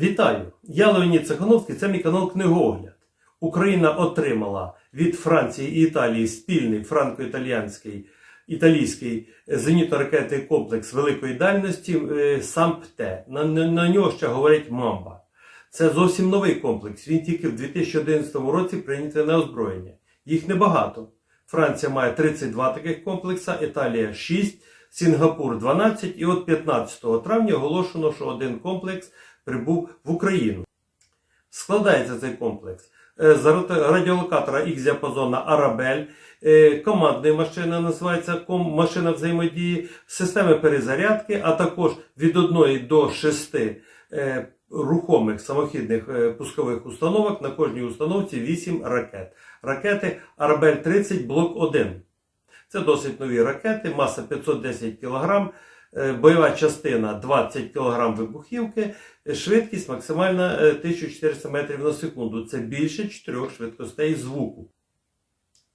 Вітаю! Я Леонід Цехановський, це мій канал Книгогляд. Україна отримала від Франції і Італії спільний франко-італійський італійський зенітно-ракетний комплекс великої дальності е, САМПТЕ. На, на, на нього ще говорять Мамба. Це зовсім новий комплекс. Він тільки в 2011 році прийнятий на озброєння. Їх небагато. Франція має 32 таких комплекса, Італія 6, Сінгапур 12 і от 15 травня оголошено, що один комплекс прибув в Україну. Складається цей комплекс е, з радіолокатора X-діапазона Арабель, е, командної машини називається машина взаємодії, системи перезарядки, а також від 1 до 6 е, рухомих самохідних пускових установок на кожній установці 8 ракет. Ракети Арабель 30 блок 1. Це досить нові ракети, маса 510 кг, бойова частина 20 кг вибухівки, е, швидкість максимальна е, 1400 метрів на секунду. Це більше 4 швидкостей звуку.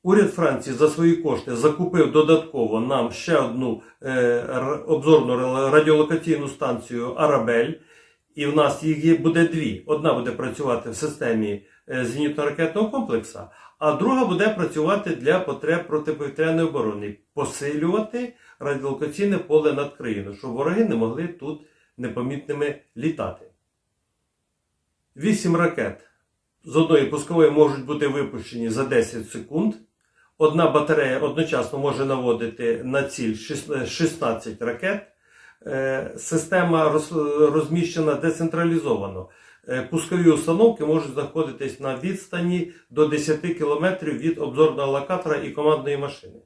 Уряд Франції за свої кошти закупив додатково нам ще одну е, обзорну радіолокаційну станцію Арабель. І в нас їх буде дві. Одна буде працювати в системі е, зенітно-ракетного комплексу, а друга буде працювати для потреб протиповітряної оборони, посилювати радіолокаційне поле над країною, щоб вороги не могли тут непомітними літати. Вісім ракет з одної пускової можуть бути випущені за 10 секунд. Одна батарея одночасно може наводити на ціль 16 ракет. Е, Система розміщена децентралізовано. Е, Пускові установки можуть знаходитись на відстані до 10 км від обзорного локатора і командної машини.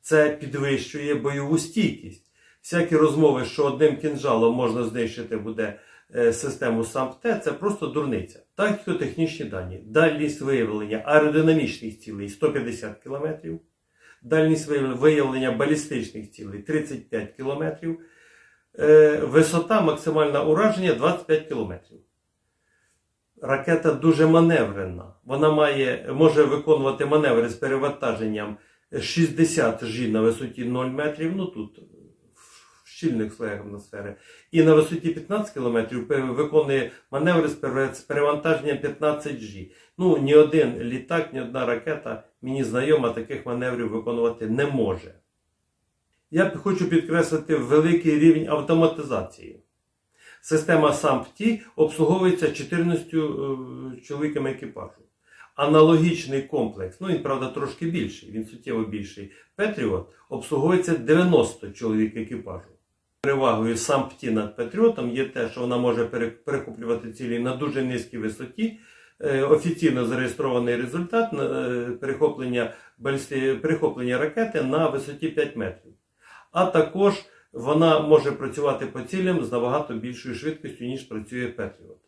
Це підвищує бойову стійкість. Всякі розмови, що одним кінжалом можна знищити буде е, систему САМПТ, це просто дурниця. Тактико-технічні дані. Дальність виявлення аеродинамічних цілей 150 км, дальність виявлення- балістичних цілей 35 км, е, висота максимальна ураження 25 км. Ракета дуже маневрена. Вона має, може виконувати маневри з перевантаженням 60 G на висоті 0 метрів, ну тут в щільних слоях атмосфери, і на висоті 15 км виконує маневри з перевантаженням 15 G. Ну, ні один літак, ні одна ракета мені знайома таких маневрів виконувати не може. Я хочу підкреслити великий рівень автоматизації. Система SAMPT обслуговується 14 е, чоловіками екіпажу. Аналогічний комплекс, ну він, правда, трошки більший, він суттєво більший. Петріот обслуговується 90 чоловік екіпажу. Перевагою SAMPT над Петріотом є те, що вона може пере- перехоплювати цілі на дуже низькій висоті. Е, Офіційно зареєстрований результат е, перехоплення, перехоплення ракети на висоті 5 метрів. А також вона може працювати по цілям з набагато більшою швидкістю, ніж працює Петріот.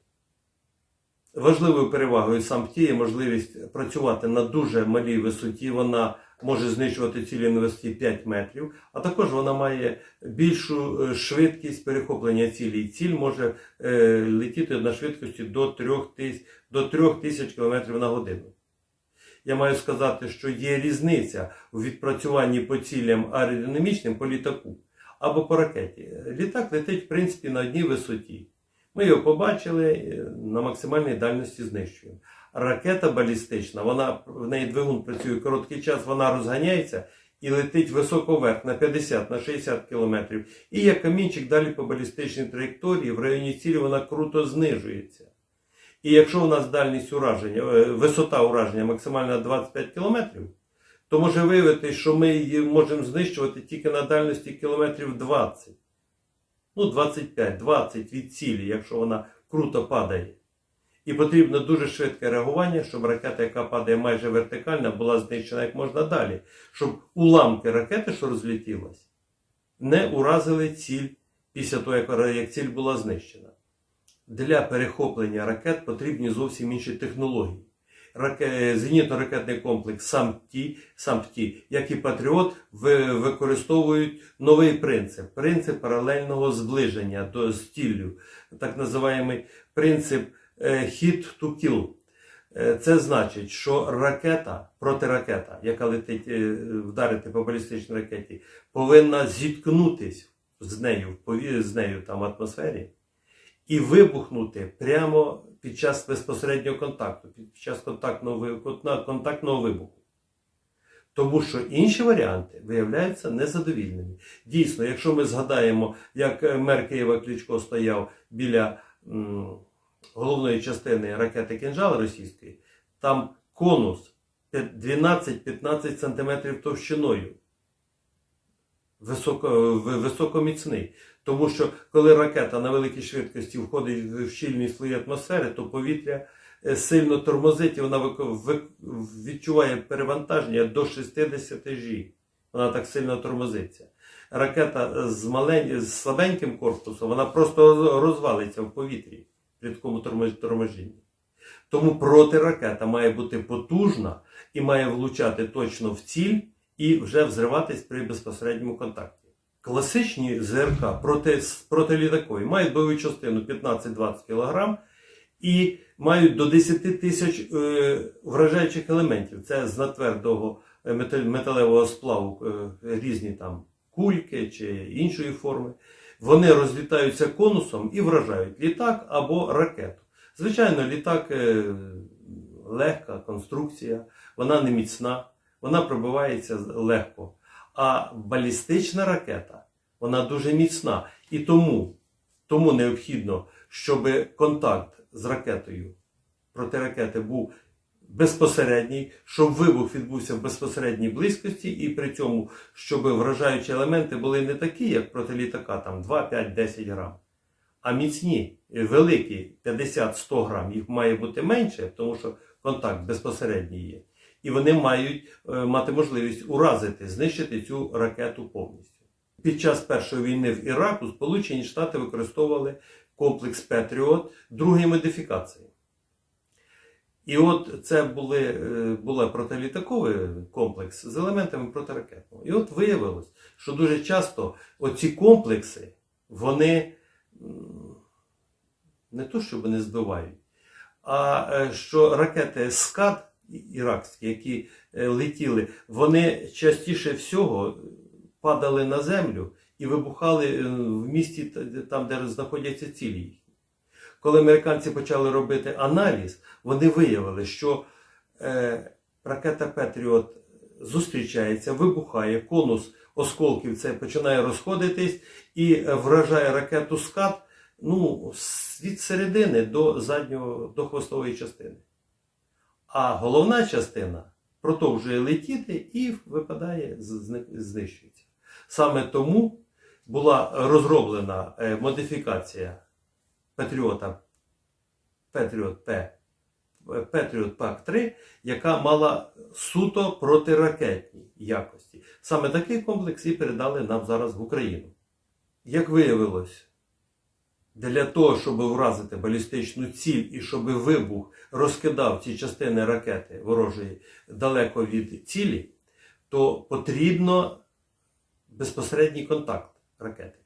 Важливою перевагою SAMPT є можливість працювати на дуже малій висоті. Вона може знищувати цілі на висоті 5 метрів, а також вона має більшу е, швидкість перехоплення цілі. Ціль може е, летіти на швидкості до 3000, до 3000 км на годину. Я маю сказати, що є різниця у відпрацюванні по цілям аеродинамічним по літаку або по ракеті. Літак летить, в принципі, на одній висоті. Ми його побачили е, на максимальній дальності знищуємо. Ракета балістична, вона в неї двигун працює короткий час, вона розганяється і летить високо вверх на 50 на 60 кілометрів. І як камінчик далі по балістичній траєкторії в районі цілі вона круто знижується. І якщо у нас дальність ураження, е, висота ураження максимальна 25 кілометрів, то може виявити, що ми її можемо знищувати тільки на дальності кілометрів 20. Ну, 25-20 від цілі, якщо вона круто падає. І потрібно дуже швидке реагування, щоб ракета, яка падає майже вертикально, була знищена як можна далі, щоб уламки ракети, що розлетілась, не уразили ціль після того, як ціль була знищена. Для перехоплення ракет потрібні зовсім інші технології. Раке- Зенітно-ракетний комплекс САМПТІ, САМПТІ, як і Патріот, використовують новий принцип принцип паралельного зближення до з так називаємий принцип е, hit to kill. Е, Це значить, що ракета, протиракета, яка летить е, вдарити по балістичній ракеті, повинна зіткнутись з нею з нею там в атмосфері і вибухнути прямо під час безпосереднього контакту, під час контактного, контактного вибуху. Тому що інші варіанти виявляються незадовільними. Дійсно, якщо ми згадаємо, як е, мер Києва Кличко стояв біля м, головної частини ракети Кінжал російської, там конус 12-15 см товщиною. Високо, високоміцний. Тому що коли ракета на великій швидкості входить в щільні слої атмосфери, то повітря е, сильно тормозить і вона відчуває перевантаження до 60 G. Вона так сильно тормозиться. Ракета з, малень... з слабеньким корпусом, вона просто розвалиться в повітрі при такому тормо- торможінні. Тому протиракета має бути потужна і має влучати точно в ціль і вже взриватись при безпосередньому контакті. Класичні ЗРК проти, протилітакові мають бойову частину 15-20 кг і мають до 10 тисяч е, вражаючих елементів. Це з надтвердого е, металевого сплаву е, різні там кульки чи іншої форми. Вони розлітаються конусом і вражають літак або ракету. Звичайно, літак е, легка конструкція, вона не міцна, вона пробивається легко. А балістична ракета вона дуже міцна. І тому, тому необхідно, щоб контакт з ракетою проти ракети був безпосередній, щоб вибух відбувся в безпосередній близькості, і при цьому, щоб вражаючі елементи були не такі, як проти літака, там 2, 5, 10 грам, а міцні, великі 50-100 грам. Їх має бути менше, тому що контакт безпосередній є. І вони мають е, мати можливість уразити, знищити цю ракету повністю. Під час першої війни в Іраку Сполучені Штати використовували комплекс Петріот другої модифікації. І от це були, е, була протилітаковий комплекс з елементами протиракетного. І от виявилось, що дуже часто оці комплекси, вони не то, що вони збивають, а е, що ракети СКАД іракські, які е, летіли, вони частіше всього падали на землю і вибухали е, в місті, там, де знаходяться цілі їхні. Коли американці почали робити аналіз, вони виявили, що е, ракета Петріот зустрічається, вибухає, конус осколків це починає розходитись і вражає ракету скат ну, від середини до заднього до хвостової частини. А головна частина продовжує летіти і випадає, знищується. Саме тому була розроблена е, модифікація Патріота Петріот П. Петріот Пак 3, яка мала суто протиракетні якості. Саме такий комплекс і передали нам зараз в Україну. Як виявилось, для того, щоб вразити балістичну ціль і щоб вибух розкидав ці частини ракети ворожої далеко від цілі, то потрібно безпосередній контакт ракети.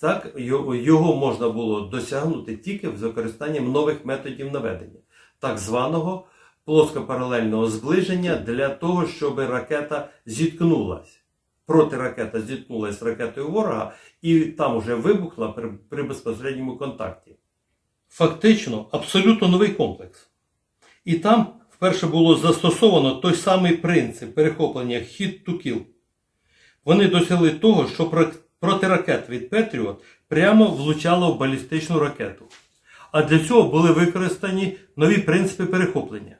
Так, його можна було досягнути тільки з використанням нових методів наведення, так званого плоскопаралельного зближення для того, щоб ракета зіткнулась. Протиракета зіткнулася з ракетою ворога і там вже вибухла при, при безпосередньому контакті. Фактично абсолютно новий комплекс. І там вперше було застосовано той самий принцип перехоплення to kill. Вони досягли того, що протиракет від Петріот прямо влучало в балістичну ракету. А для цього були використані нові принципи перехоплення.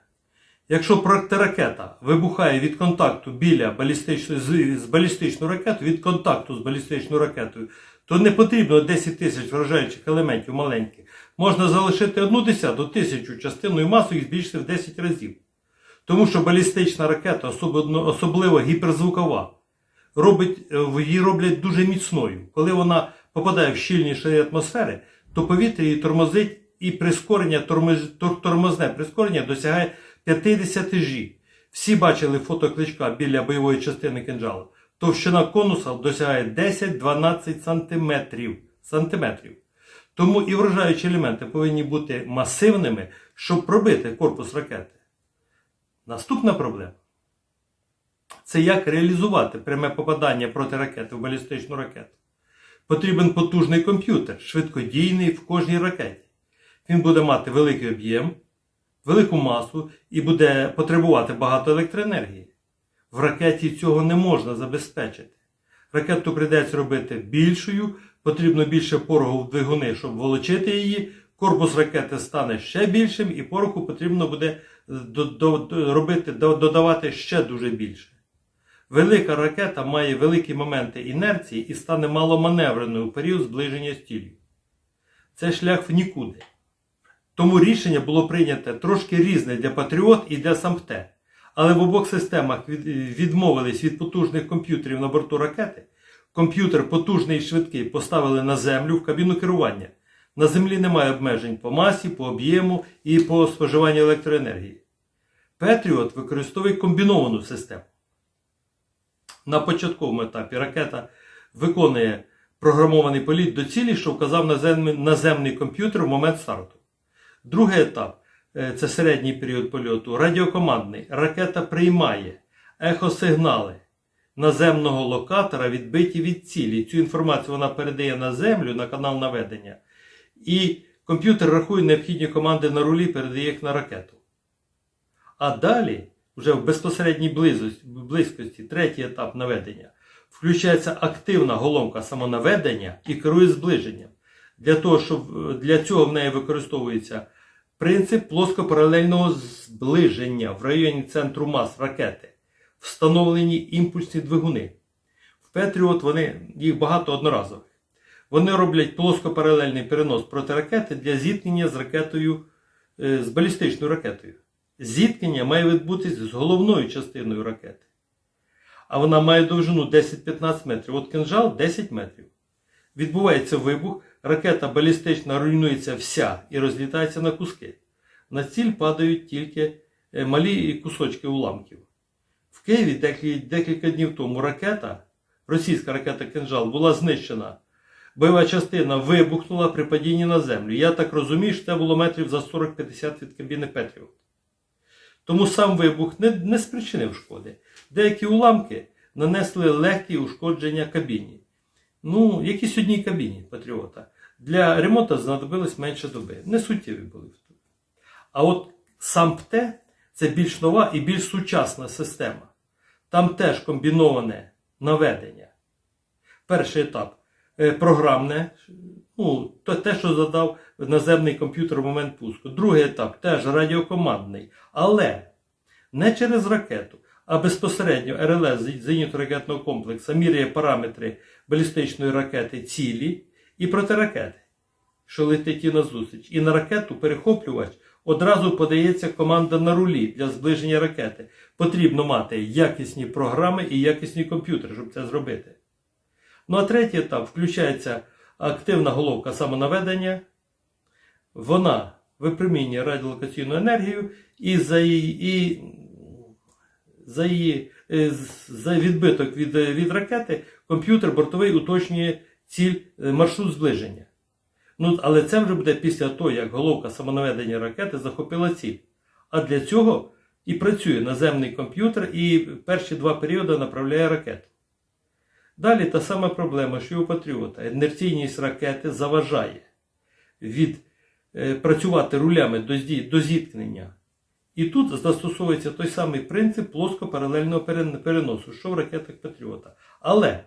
Якщо протиракета вибухає від контакту біля балістичної з, з балістичною ракетою, від контакту з балістичною ракетою, то не потрібно 10 тисяч вражаючих елементів маленьких. Можна залишити одну десяту тисячу частиною масу і збільшити в 10 разів. Тому що балістична ракета, особливо, особливо гіперзвукова, робить, е, її роблять дуже міцною. Коли вона попадає в щільні шари атмосфери, то повітря її тормозить і прискорення, тормоз- тормозне прискорення досягає 50 G. Всі бачили фото кличка біля бойової частини кинджалу. Товщина конуса досягає 10-12 сантиметрів. сантиметрів. Тому і вражаючі елементи повинні бути масивними, щоб пробити корпус ракети. Наступна проблема це як реалізувати пряме попадання проти ракети в балістичну ракету. потрібен потужний комп'ютер, швидкодійний в кожній ракеті. Він буде мати великий об'єм, велику масу і буде потребувати багато електроенергії. В ракеті цього не можна забезпечити. Ракету прийдеться робити більшою, потрібно більше пороху в двигуни, щоб волочити її. Корпус ракети стане ще більшим, і пороху потрібно буде до- робити, додавати ще дуже більше. Велика ракета має великі моменти інерції і стане маломаневреною у період зближення з. Це шлях в нікуди. Тому рішення було прийнято трошки різне для Патріот і для САМПТЕ. Але в обох системах відмовились від потужних комп'ютерів на борту ракети. Комп'ютер потужний і швидкий поставили на землю в кабіну керування. На землі немає обмежень по масі, по об'єму і по споживанню електроенергії. Петріот використовує комбіновану систему. На початковому етапі ракета виконує програмований політ до цілі, що вказав наземний комп'ютер в момент старту. Другий етап е, це середній період польоту, радіокомандний. Ракета приймає ехосигнали наземного локатора, відбиті від цілі. Цю інформацію вона передає на землю, на канал наведення. І комп'ютер рахує необхідні команди на рулі, передає їх на ракету. А далі, вже в безпосередній близькості, третій етап наведення, включається активна головка самонаведення і керує зближенням. Для, того, щоб, е, для цього в неї використовується принцип плоскопаралельного зближення в районі центру мас ракети, встановлені імпульсні двигуни. В Петріот вони, їх багато одноразових. Вони роблять плоскопаралельний перенос протиракети для зіткнення з ракетою, е, з балістичною ракетою. Зіткнення має відбутись з головною частиною ракети. А вона має довжину 10-15 метрів. От кинжал 10 метрів. Відбувається вибух, ракета балістична руйнується вся і розлітається на куски. На ціль падають тільки е, малі кусочки уламків. В Києві декілька, днів тому ракета, російська ракета Кинжал, була знищена. Бойова частина вибухнула при падінні на землю. Я так розумію, що це було метрів за 40-50 від кабіни Петріот. Тому сам вибух не, не спричинив шкоди. Деякі уламки нанесли легкі ушкодження кабіні. Ну, якісь одній кабіні Патріота. Для ремонту знадобилось менше доби. Не суттєві були. А от сам ПТ це більш нова і більш сучасна система. Там теж комбіноване наведення. Перший етап е, програмне, ну, те, що задав наземний комп'ютер в момент пуску. Другий етап теж радіокомандний. Але не через ракету, а безпосередньо РЛС зенітно-ракетного комплексу міряє параметри балістичної ракети цілі і протиракети, що летить їй назустріч. І на ракету перехоплювач одразу подається команда на рулі для зближення ракети. Потрібно мати якісні програми і якісні комп'ютери, щоб це зробити. Ну а третій етап включається активна головка самонаведення. Вона випромінює радіолокаційну енергію і за її, і за її е, за відбиток від, від ракети комп'ютер бортовий уточнює ціль е, маршрут зближення. Ну, але це вже буде після того, як головка самонаведення ракети захопила ціль. А для цього і працює наземний комп'ютер і перші два періоди направляє ракету. Далі та сама проблема, що і у Патріота. Інерційність ракети заважає від е, працювати рулями до, до зіткнення. І тут застосовується той самий принцип плоскопаралельного перен- переносу, що в ракетах Патріота. Але,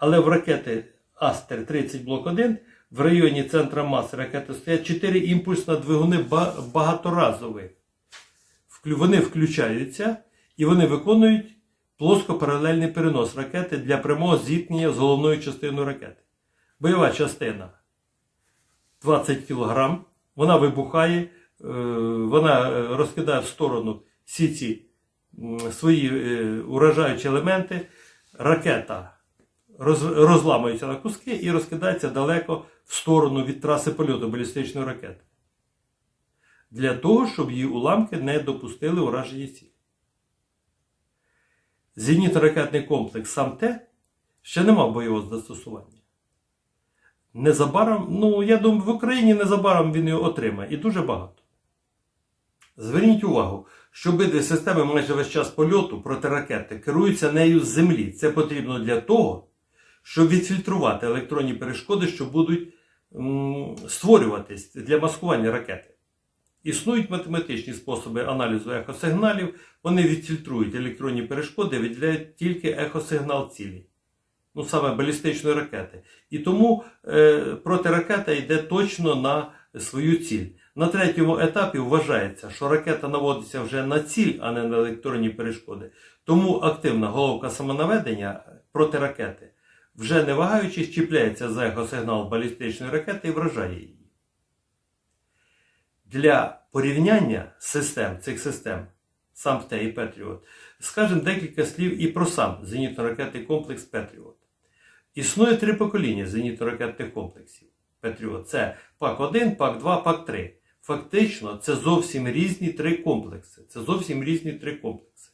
але в ракети Астер 30 блок 1 в районі центра маси ракети стоять 4 імпульсні двигуни багаторазові. Вони включаються і вони виконують плоскопаралельний перенос ракети для прямого зіткнення з головною частиною ракети. Бойова частина 20 кг, вона вибухає, е, вона е, розкидає в сторону всі ці свої е, уражаючі елементи. Ракета розламується на куски і розкидається далеко в сторону від траси польоту балістичної ракети. Для того, щоб її уламки не допустили ураження цілі. Зенітно-ракетний комплекс сам те ще не мав бойового застосування. Незабаром, ну, я думаю, в Україні незабаром він його отримає і дуже багато. Зверніть увагу, що обидві системи майже весь час польоту проти ракети керуються нею з землі. Це потрібно для того, щоб відфільтрувати електронні перешкоди, що будуть м, створюватись для маскування ракети. Існують математичні способи аналізу ехосигналів, вони відфільтрують електронні перешкоди, виділяють тільки ехосигнал цілі. Ну, саме балістичної ракети. І тому е, протиракета йде точно на свою ціль. На третьому етапі вважається, що ракета наводиться вже на ціль, а не на електронні перешкоди. Тому активна головка самонаведення проти ракети, вже не вагаючись, чіпляється за ехосигнал балістичної ракети і вражає її. Для порівняння систем цих систем САМПТ і Петріот скажемо декілька слів і про сам зенітно-ракетний комплекс Петріот. Існує три покоління зенітно-ракетних комплексів Петріот. Це ПАК-1, ПАК-2, ПАК-3. Фактично, це зовсім різні три комплекси. Це зовсім різні три комплекси.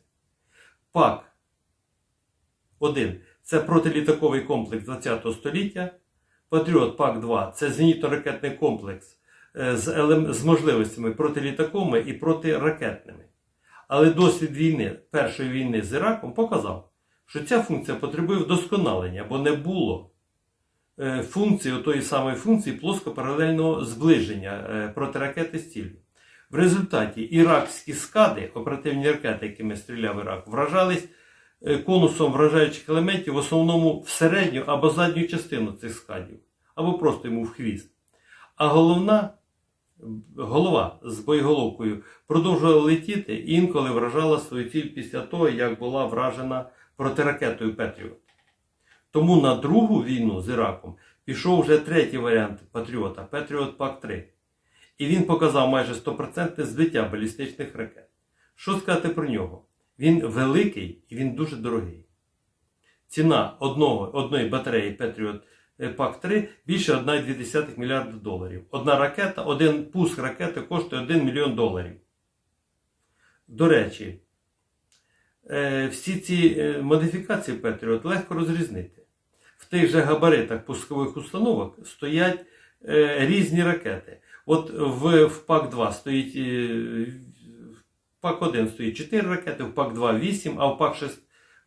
ПАК-1 це протилітаковий комплекс ХХ століття. Патріот ПАК-2 це зенітно-ракетний комплекс е, з, можливостями протилітаковими і протиракетними. Але досвід війни, першої війни з Іраком показав, що ця функція потребує вдосконалення, бо не було е, функції тої самої функції плоскопаралельного зближення е, протиракети з ціллю. В результаті іракські скади, оперативні ракети, якими стріляв Ірак, вражались конусом вражаючих елементів в основному в середню або задню частину цих скадів, або просто йому в хвіст. А головна голова з боєголовкою продовжувала летіти і інколи вражала свою ціль після того, як була вражена протиракетою Петріот. Тому на другу війну з Іраком пішов вже третій варіант Патріота Петріот ПАК-3. І він показав майже 100% збиття балістичних ракет. Що сказати про нього? Він великий і він дуже дорогий. Ціна одного, одної батареї Patriot ПАК-3 більше 1,2 мільярда доларів. Одна ракета, один пуск ракети коштує 1 мільйон доларів. До речі, е, всі ці е, модифікації Patriot легко розрізнити. В тих же габаритах пускових установок стоять е, різні ракети. От в, в ПАК-2 стоїть в ПАК-1 стоїть 4 ракети, в ПАК-2 8, а в ПАК-6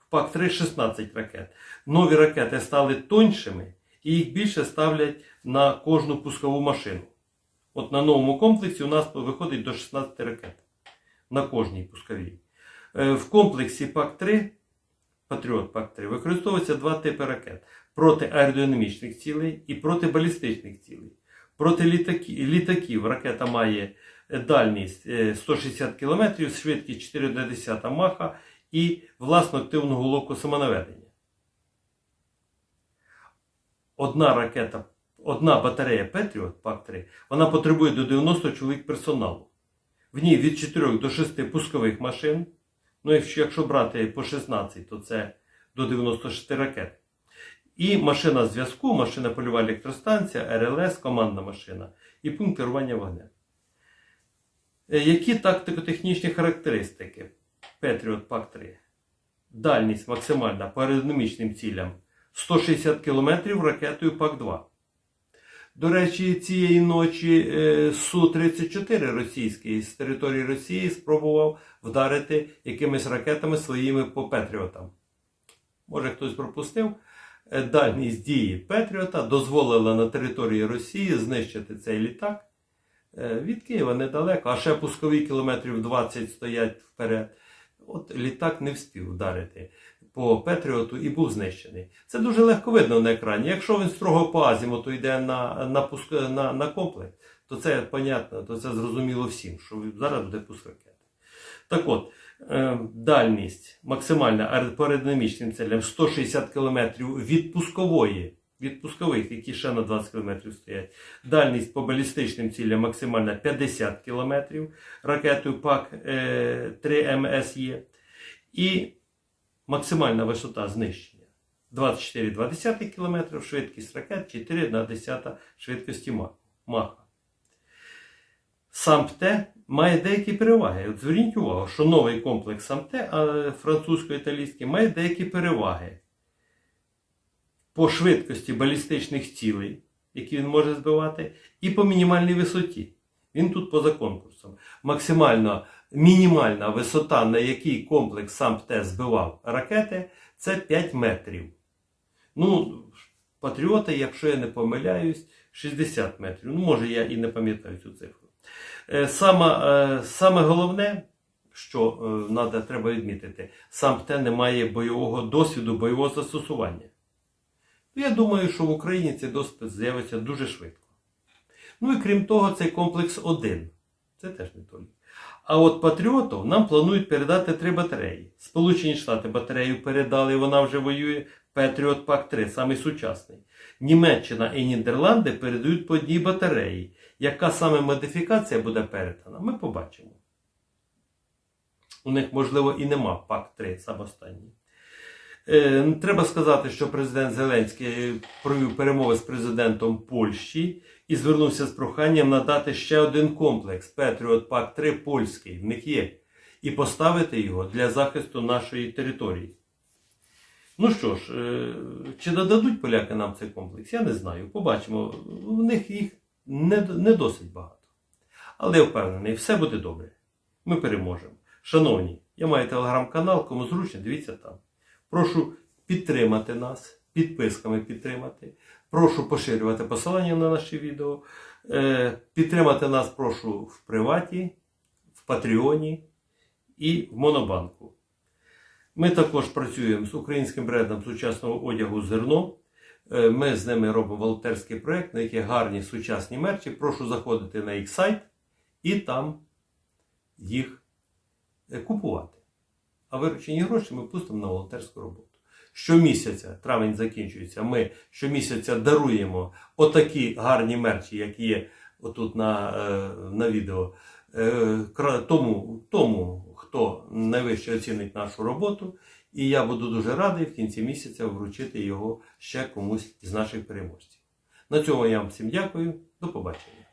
в ПАК-3 16 ракет. Нові ракети стали тоньшими і їх більше ставлять на кожну пускову машину. От на новому комплексі у нас виходить до 16 ракет на кожній пусковій. Е, В комплексі ПАК-3, Патріот ПАК-3, використовуються два типи ракет: проти аеродинамічних цілей і проти балістичних цілей. Проти літаки- літаків ракета має дальність е, 160 км, швидкість 4,1 маха і власну активну головку самонаведення. Одна ракета, одна батарея Patriot ПАК-3, вона потребує до 90 чоловік персоналу. В ній від 4 до 6 пускових машин. Ну, якщо, якщо брати по 16, то це до 96 ракет. І машина зв'язку, машина польова електростанція, РЛС, командна машина і пункт керування вогнем. Е, Які тактико-технічні характеристики Patriot ПАК-3? Дальність максимальна по аеродинамічним цілям 160 км ракетою ПАК-2. До речі, цієї ночі е, Су-34 російський з території Росії спробував вдарити якимись ракетами своїми по Петріотам. Може хтось пропустив. Е, Дальність дії Петріота дозволила на території Росії знищити цей літак. Е, Від Києва недалеко, а ще пускові кілометрів 20 стоять вперед. От літак не встиг вдарити по Петріоту і був знищений. Це дуже легко видно на екрані. Якщо він строго по азімуту йде на, на, пуск, на, на комплекс, то це понятно, то це зрозуміло всім, що зараз буде пуск ракети. Так от, е, дальність максимальна аеродинамічним целям 160 км від пускової, від пускових, які ще на 20 км стоять. Дальність по балістичним цілям максимальна 50 км ракетою ПАК е, 3 МСЄ. І максимальна висота знищення 24,2 км, швидкість ракет 4,1 швидкості Маха. САМПТ має деякі переваги. От зверніть увагу, що новий комплекс САМПТ французько-італійський має деякі переваги по швидкості балістичних цілей, які він може збивати, і по мінімальній висоті. Він тут поза конкурсом. Максимально мінімальна висота, на якій комплекс САМПТ збивав ракети, це 5 метрів. Ну, Патріота, якщо я не помиляюсь, 60 метрів. Ну, може, я і не пам'ятаю цю цифру. Е, Саме, саме головне, що е, треба відмітити, сам ПТ не має бойового досвіду, бойового застосування. Ну, Я думаю, що в Україні цей досвід з'явиться дуже швидко. Ну і крім того, цей комплекс один. Це теж не толік. А от патріотів нам планують передати три батареї. Сполучені Штати батарею передали, вона вже воює. Патріот Пак 3, самий сучасний. Німеччина і Нідерланди передають по одній батареї. Яка саме модифікація буде передана, ми побачимо. У них, можливо, і нема Пак 3 самостанній. Е, Треба сказати, що президент Зеленський провів перемови з президентом Польщі і звернувся з проханням надати ще один комплекс Patriot Pack 3 польський, в них є, і поставити його для захисту нашої території. Ну що ж, е, чи нададуть поляки нам цей комплекс? Я не знаю. Побачимо. У них їх не, не досить багато. Але я впевнений, все буде добре. Ми переможемо. Шановні, я маю телеграм-канал, кому зручно, дивіться там. Прошу підтримати нас, підписками підтримати. Прошу поширювати посилання на наші відео. Е, Підтримати нас прошу в приваті, в Патреоні і в Монобанку. Ми також працюємо з українським брендом сучасного одягу зерно. Е, Ми з ними робимо волонтерський проєкт, на який гарні сучасні мерчі. Прошу заходити на їх сайт і там їх е, купувати. А виручені гроші ми пустимо на волонтерську роботу. Щомісяця, травень закінчується, ми щомісяця даруємо отакі гарні мерчі, які є отут на, е, на відео, е, тому, тому, хто найвище оцінить нашу роботу. І я буду дуже радий в кінці місяця вручити його ще комусь із наших переможців. На цьому я вам всім дякую. До побачення.